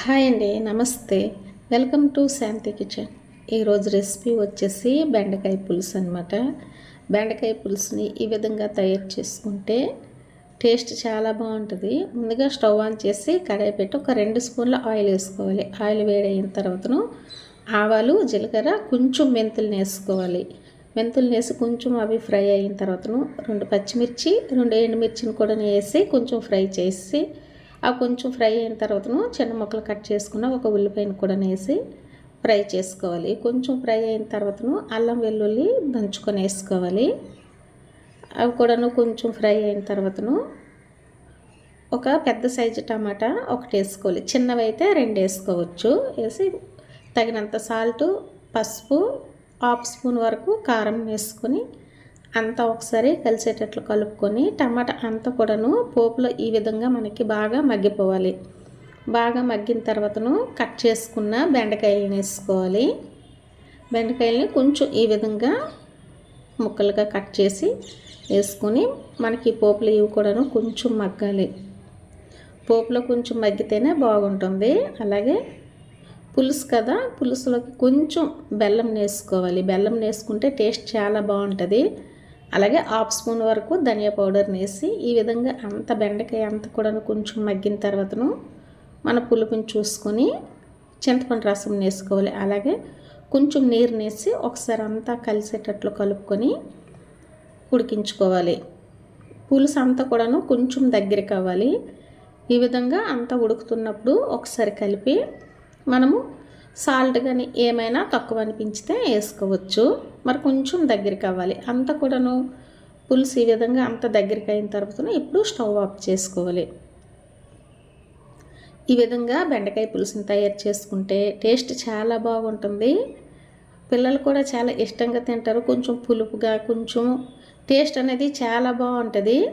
Hi అండి నమస్తే. Welcome to Shanti kitchen. ఈరోజు రెసిపీ వచ్చేసి బెండకాయ పులుసు అనమాట బెండకాయ పులుసుని ఈ విధంగా తయారు చేసుకుంటే టేస్ట్ చాలా బాగుంటుంది. ముందుగా స్టవ్ ఆన్ చేసి కడాయి పెట్టి ఒక రెండు స్పూన్ల ఆయిల్ వేసుకోవాలి. ఆయిల్ వేడైన తర్వాతను ఆవాలు జీలకర్ర కొంచెం మెంతులు వేసుకోవాలి. మెంతులు వేసి కొంచెం అవి ఫ్రై అయిన తర్వాతను రెండు పచ్చిమిర్చి రెండు ఎండుమిర్చిని కూడా వేసి కొంచెం ఫ్రై చేసి అవి కొంచెం ఫ్రై అయిన తర్వాతను చిన్న ముక్కలు కట్ చేసుకున్న ఒక ఉల్లిపాయను కూడా వేసి ఫ్రై చేసుకోవాలి. కొంచెం ఫ్రై అయిన తర్వాతను అల్లం వెల్లుల్లి దంచుకొని వేసుకోవాలి. అవి కూడాను కొంచెం ఫ్రై అయిన తర్వాతను ఒక పెద్ద సైజు టమాటా ఒకటి వేసుకోవాలి. చిన్నవి అయితే రెండు వేసుకోవచ్చు. వేసి తగినంత సాల్టు పసుపు హాఫ్ స్పూన్ వరకు కారం వేసుకొని అంతా ఒకసారి కలిసేటట్లు కలుపుకొని టమాటా అంతా కూడాను పోపులో ఈ విధంగా మనకి బాగా మగ్గిపోవాలి. బాగా మగ్గిన తర్వాతను కట్ చేసుకున్న బెండకాయలను వేసుకోవాలి. బెండకాయలని కొంచెం ఈ విధంగా ముక్కలుగా కట్ చేసి వేసుకొని మనకి పోపులు ఇవి కూడాను కొంచెం మగ్గాలి. పోపులో కొంచెం మగ్గితేనే బాగుంటుంది. అలాగే పులుసు కదా పులుసులోకి కొంచెం బెల్లం వేసుకోవాలి. బెల్లం వేసుకుంటే టేస్ట్ చాలా బాగుంటుంది. అలాగే హాఫ్ స్పూన్ వరకు ధనియా పౌడర్ని వేసి ఈ విధంగా అంత బెండకాయ అంత కూడా కొంచెం మగ్గిన తర్వాతను మన పులుపుని చూసుకొని చింతపండు రసం వేసుకోవాలి. అలాగే కొంచెం నీరు వేసి ఒకసారి అంతా కలిసేటట్లు కలుపుకొని ఉడికించుకోవాలి. పులుసు అంతా కూడాను కొంచెం దగ్గరకి అవ్వాలి. ఈ విధంగా అంతా ఉడుకుతున్నప్పుడు ఒకసారి కలిపి మనము సాల్ట్ కానీ ఏమైనా తక్కువ అనిపించితే వేసుకోవచ్చు. మరి కొంచెం దగ్గరికి అవ్వాలి. అంత కూడాను పులుసు ఈ విధంగా అంత దగ్గరికి అయిన తర్వాత ఇప్పుడు స్టవ్ ఆఫ్ చేసుకోవాలి. ఈ విధంగా బెండకాయ పులుసుని తయారు చేసుకుంటే టేస్ట్ చాలా బాగుంటుంది. పిల్లలు కూడా చాలా ఇష్టంగా తింటారు. కొంచెం పులుపుగా కొంచెం టేస్ట్ అనేది చాలా బాగుంటుంది.